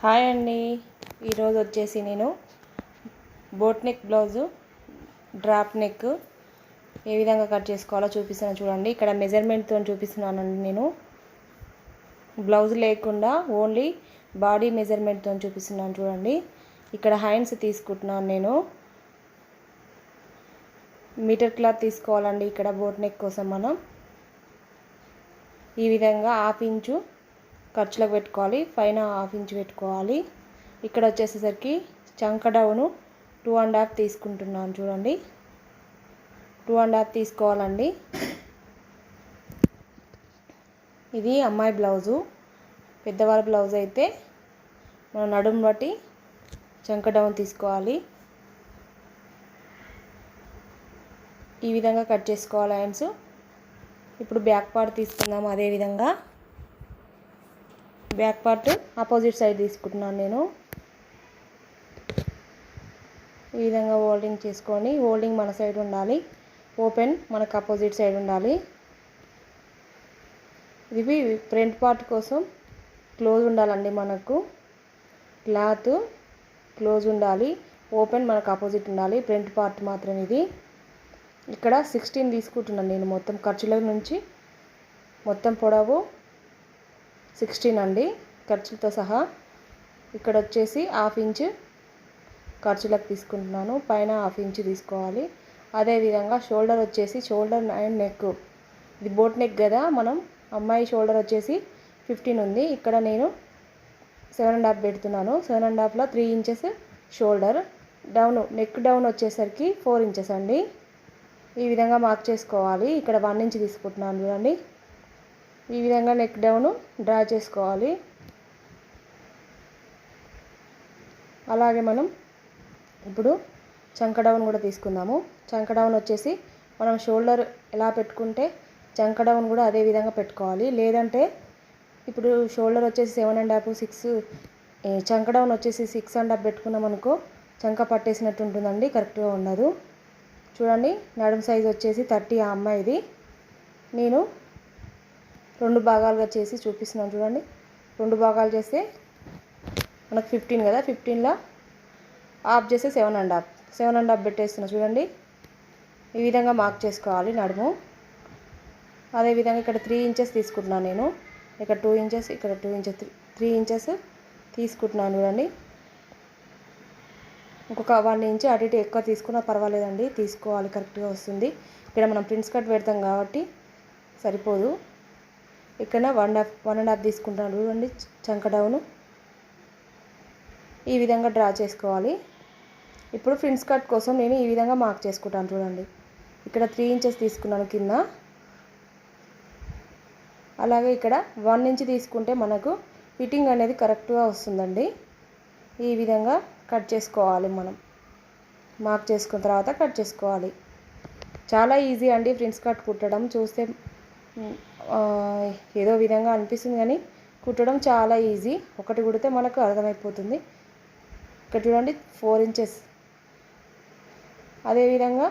Hi అండి. ఈరోజు వచ్చేసి నేను boat neck blouse drop neck ఏ విధంగా కట్ చేసుకోవాలో చూపిస్తాను చూడండి. ఇక్కడ మెజర్మెంట్తో చూపిస్తున్నానండి నేను. బ్లౌజ్ లేకుండా ఓన్లీ బాడీ మెజర్మెంట్తో చూపిస్తున్నాను చూడండి. ఇక్కడ హ్యాండ్స్ తీసుకుంటున్నాను నేను. మీటర్ క్లాత్ తీసుకోవాలండి ఇక్కడ బోట్ నెక్ కోసం మనం. ఈ విధంగా హాఫ్ ఇంచు ఖర్చులకు పెట్టుకోవాలి పైన హాఫ్ ఇంచ్ పెట్టుకోవాలి. ఇక్కడ వచ్చేసేసరికి చంక డౌను టూ అండ్ హాఫ్ తీసుకుంటున్నాను చూడండి. టూ అండ్ హాఫ్ తీసుకోవాలండి. ఇది అమ్మాయి బ్లౌజు. పెద్దవాళ్ళ బ్లౌజ్ అయితే మన నడుము బట్టి చంక డౌన్ తీసుకోవాలి. ఈ విధంగా కట్ చేసుకోవాలి హ్యాండ్స్. ఇప్పుడు బ్యాక్ పార్ట్ తీసుకుందాం అదే విధంగా. బ్యాక్ పార్ట్ ఆపోజిట్ సైడ్ తీసుకుంటున్నాను నేను. ఈ విధంగా హోల్డింగ్ చేసుకొని హోల్డింగ్ మన సైడ్ ఉండాలి. ఓపెన్ మనకు అపోజిట్ సైడ్ ఉండాలి. ఇవి ఫ్రంట్ పార్ట్ కోసం క్లోజ్ ఉండాలండి మనకు. క్లాత్ క్లోజ్ ఉండాలి. ఓపెన్ మనకు అపోజిట్ ఉండాలి. ఫ్రంట్ పార్ట్ మాత్రం ఇది. ఇక్కడ సిక్స్టీన్ తీసుకుంటున్నాను నేను మొత్తం ఖర్చుల నుంచి. మొత్తం పొడవు సిక్స్టీన్ అండి ఖర్చులతో సహా. ఇక్కడ వచ్చేసి హాఫ్ ఇంచ్ ఖర్చులకు తీసుకుంటున్నాను. పైన హాఫ్ ఇంచ్ తీసుకోవాలి. అదేవిధంగా షోల్డర్ వచ్చేసి షోల్డర్ అండ్ నెక్. ఇది బోట్ నెక్ కదా మనం. అమ్మాయి షోల్డర్ వచ్చేసి ఫిఫ్టీన్ ఉంది. ఇక్కడ నేను సెవెన్ అండ్ హాఫ్ పెడుతున్నాను. సెవెన్ అండ్ హాఫ్లో three inches shoulder. Down neck down వచ్చేసరికి ఫోర్ ఇంచెస్ అండి. ఈ విధంగా మార్క్ చేసుకోవాలి. ఇక్కడ వన్ ఇంచ్ తీసుకుంటున్నాను చూడండి. ఈ విధంగా నెక్ డౌన్ డ్రా చేసుకోవాలి. అలాగే మనం ఇప్పుడు చంక డౌన్ కూడా తీసుకుందాము. చంక డౌన్ వచ్చేసి మనం షోల్డర్ ఎలా పెట్టుకుంటే చంక డౌన్ కూడా అదే విధంగా పెట్టుకోవాలి. లేదంటే ఇప్పుడు షోల్డర్ వచ్చేసి సెవెన్ అండ్ హాఫ్ సిక్స్ చంక డౌన్ వచ్చేసి సిక్స్ అండ్ హాఫ్ పెట్టుకున్నాం అనుకో చంక పట్టేసినట్టు ఉంటుందండి కరెక్ట్గా ఉండదు. చూడండి నడుము సైజ్ వచ్చేసి థర్టీ ఆ అమ్మాయిది. నేను రెండు భాగాలుగా చేసి చూపిస్తున్నాను చూడండి. రెండు భాగాలు చేస్తే మనకు ఫిఫ్టీన్ కదా. ఫిఫ్టీన్లో ఆఫ్ చేస్తే seven and half seven and half పెట్టేస్తున్నా చూడండి. ఈ విధంగా మార్క్ చేసుకోవాలి నడుము. అదేవిధంగా ఇక్కడ త్రీ ఇంచెస్ తీసుకుంటున్నాను నేను. ఇక్కడ టూ ఇంచెస్ ఇక్కడ టూ ఇంచెస్ త్రీ ఇంచెస్ తీసుకుంటున్నాను చూడండి. ఇంకొక వన్ ఇంచ్ అటు ఇటు ఎక్కువ తీసుకున్నా పర్వాలేదండి. తీసుకోవాలి కరెక్ట్గా వస్తుంది. ఇక్కడ మనం ప్రిన్స్ కట్ పెడతాం కాబట్టి సరిపోదు. ఇక్కడ one half one and half తీసుకుంటాను. చూడండి చంక డౌను ఈ విధంగా డ్రా చేసుకోవాలి. ఇప్పుడు ఫ్రింట్స్ కట్ కోసం నేను ఈ విధంగా మార్క్ చేసుకుంటాను చూడండి. ఇక్కడ త్రీ ఇంచెస్ తీసుకున్నాను కింద. అలాగే ఇక్కడ వన్ ఇంచ్ తీసుకుంటే మనకు ఫిట్టింగ్ అనేది కరెక్ట్గా వస్తుందండి. ఈ విధంగా కట్ చేసుకోవాలి మనం. మార్క్ చేసుకున్న తర్వాత కట్ చేసుకోవాలి. చాలా ఈజీ అండి ఫ్రింట్స్ కట్ కుట్టడం. చూస్తే ఏదో విధంగా అనిపిస్తుంది కానీ కుట్టడం చాలా ఈజీ. ఒకటి కుడితే మనకు అర్థమైపోతుంది. ఇక్కడ చూడండి ఫోర్ ఇంచెస్ అదేవిధంగా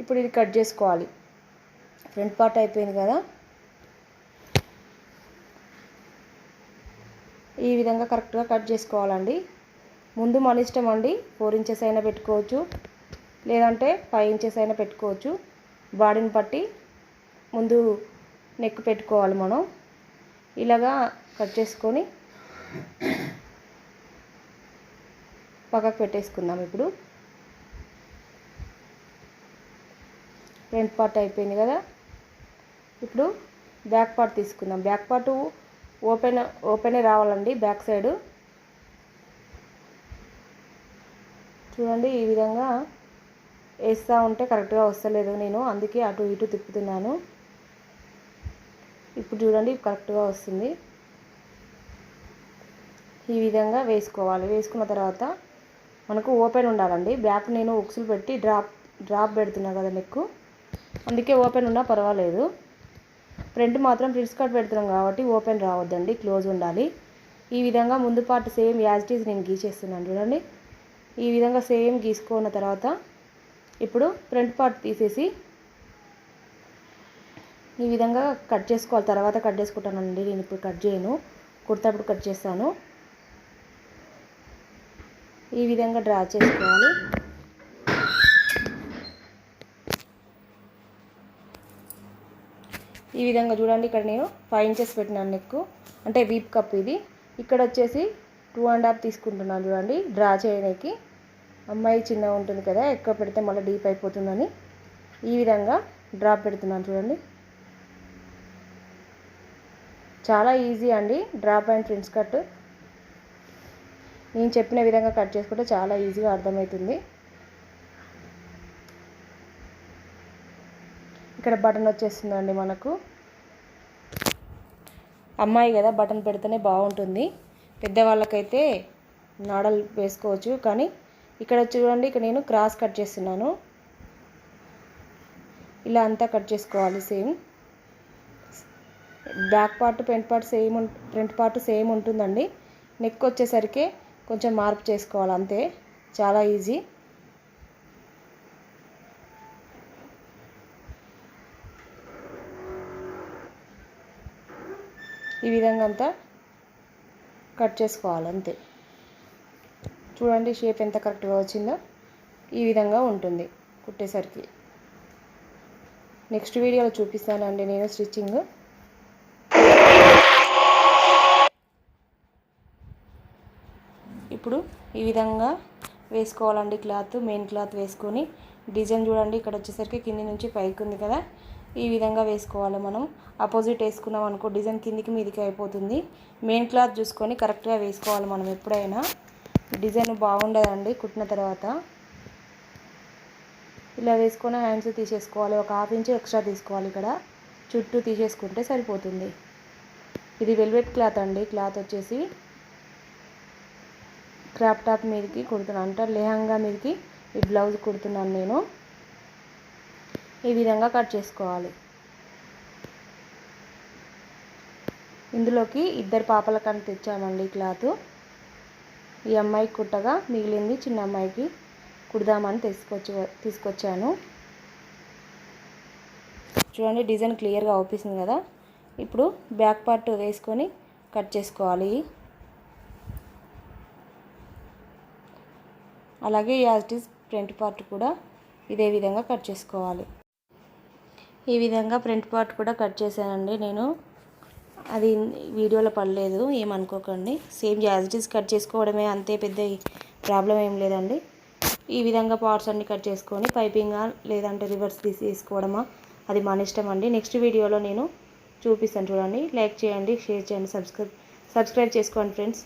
ఇప్పుడు ఇది కట్ చేసుకోవాలి. ఫ్రంట్ పార్ట్ అయిపోయింది కదా. ఈ విధంగా కరెక్ట్గా కట్ చేసుకోవాలండి. ముందు మన ఇష్టం అండి ఫోర్ ఇంచెస్ అయినా పెట్టుకోవచ్చు. లేదంటే ఫైవ్ ఇంచెస్ అయినా పెట్టుకోవచ్చు. బాడీని బట్టి ముందు నెక్ పెట్టుకోవాలి మనం. ఇలాగా కట్ చేసుకొని పక్కకు పెట్టేసుకుందాం ఇప్పుడు. ఫ్రంట్ పార్ట్ అయిపోయింది కదా. ఇప్పుడు బ్యాక్ పార్ట్ తీసుకుందాం. బ్యాక్ పార్ట్ ఓపెన్ ఓపెనే రావాలండి బ్యాక్ సైడ్. చూడండి ఈ విధంగా వేస్తూ ఉంటే కరెక్ట్గా వస్తలేదు నేను. అందుకే అటు ఇటు తిప్పుతున్నాను. ఇప్పుడు చూడండి కరెక్ట్గా వస్తుంది. ఈ విధంగా వేసుకోవాలి. వేసుకున్న తర్వాత మనకు ఓపెన్ ఉండాలండి. బ్యాక్ నేను ఉక్సులు పెట్టి డ్రాప్ డ్రాప్ పెడుతున్నా కదా నెక్కు. అందుకే ఓపెన్ ఉన్నా పర్వాలేదు. ఫ్రంట్ మాత్రం ప్రిన్స్ కట్ పెడుతున్నాం కాబట్టి ఓపెన్ రావద్దండి. క్లోజ్ ఉండాలి. ఈ విధంగా ముందు part same as it is నేను గీసేస్తున్నాను చూడండి. ఈ విధంగా సేమ్ గీసుకున్న తర్వాత ఇప్పుడు ఫ్రంట్ పార్ట్ తీసేసి ఈ విధంగా కట్ చేసుకోవాలి. తర్వాత కట్ చేసుకుంటానండి నేను ఇప్పుడు కట్ చేయను. కుర్తాప్పుడు కట్ చేస్తాను. ఈ విధంగా డ్రా చేసుకోవాలి. ఈ విధంగా చూడండి. ఇక్కడ నేను ఫైవ్ ఇంచెస్ పెట్టినాను నెక్ అంటే వీప్ కప్ ఇది. ఇక్కడ వచ్చేసి టూ అండ్ హాఫ్ తీసుకుంటున్నాను చూడండి. డ్రా చేయడానికి. అమ్మాయి చిన్నగా ఉంటుంది కదా. ఎక్కువ పెడితే మళ్ళీ డీప్ అయిపోతుందని. ఈ విధంగా డ్రాప్ పెడుతున్నాను చూడండి. చాలా ఈజీ అండి. డ్రాప్ అండ్ ప్రిన్స్ కట్ నేను చెప్పిన విధంగా కట్ చేసుకుంటే చాలా ఈజీగా అర్థమవుతుంది. ఇక్కడ బటన్ వచ్చేస్తుందండి మనకు. అమ్మాయి కదా బటన్ పెడితేనే బాగుంటుంది. పెద్దవాళ్ళకైతే నాడలు వేసుకోవచ్చు. కానీ ఇక్కడ చూడండి ఇక్కడ నేను క్రాస్ కట్ చేస్తున్నాను. ఇలా అంతా కట్ చేసుకోవాలి same back part front part same front part same ఉంటుందండి. నెక్ వచ్చేసరికి కొంచెం మార్పు చేసుకోవాలి అంతే. చాలా ఈజీ. ఈ విధంగా అంతా కట్ చేసుకోవాలి అంతే. చూడండి షేప్ ఎంత కరెక్ట్గా వచ్చిందో. ఈ విధంగా ఉంటుంది కుట్టేసరికి. నెక్స్ట్ వీడియోలో చూపిస్తానండి నేను స్టిచ్చింగ్. ఇప్పుడు ఈ విధంగా వేసుకోవాలండి క్లాత్ మెయిన్ క్లాత్ వేసుకొని. డిజైన్ చూడండి ఇక్కడ వచ్చేసరికి కింది నుంచి పైకి ఉంది కదా. ఈ విధంగా వేసుకోవాలి మనం. అపోజిట్ వేసుకున్నాం అనుకో డిజైన్ కిందికి మీదికి అయిపోతుంది. మెయిన్ క్లాత్ చూసుకొని కరెక్ట్గా వేసుకోవాలి మనం ఎప్పుడైనా. డిజైన్ బాగుండదండి కుట్టిన తర్వాత. ఇలా వేసుకొని హ్యాండ్స్ తీసేసుకోవాలి. ఒక హాఫ్ ఇంచ్ ఎక్స్ట్రా తీసుకోవాలి ఇక్కడ. చుట్టూ తీసేసుకుంటే సరిపోతుంది. ఇది వెల్వెట్ క్లాత్ అండి. క్లాత్ వచ్చేసి క్రాప్ టాప్ మీదకి కుడుతున్నాను అంటే లెహంగా మీదకి ఈ బ్లౌజ్ కుడుతున్నాను నేను. ఈ విధంగా కట్ చేసుకోవాలి. ఇందులోకి ఇద్దరు పాపల కన్నా తెచ్చామండి క్లాత్. ఈ అమ్మాయికి కుట్టగా మిగిలింది చిన్న అమ్మాయికి కుడదామని తీసుకొచ్చి తీసుకొచ్చాను. చూడండి డిజైన్ క్లియర్గా అవుపిస్తుంది కదా. ఇప్పుడు బ్యాక్ పార్ట్ వేసుకొని కట్ చేసుకోవాలి. అలాగే as it is front part కూడా ఇదే విధంగా కట్ చేసుకోవాలి. ఈ విధంగా ఫ్రంట్ పార్ట్ కూడా కట్ చేశానండి నేను. అది వీడియోలో పడలేదు ఏమనుకోకండి same as it is cut చేసుకోవడమే అంతే పెద్ద ప్రాబ్లం ఏం లేదండి. ఈ విధంగా పార్ట్స్ అన్ని కట్ చేసుకొని పైపింగా లేదంటే రివర్స్ తీసేసుకోవడమా అది మన ఇష్టం అండి. నెక్స్ట్ వీడియోలో నేను చూపిస్తాను చూడండి. లైక్ చేయండి షేర్ చేయండి సబ్స్క్రైబ్ సబ్స్క్రైబ్ చేసుకోండి ఫ్రెండ్స్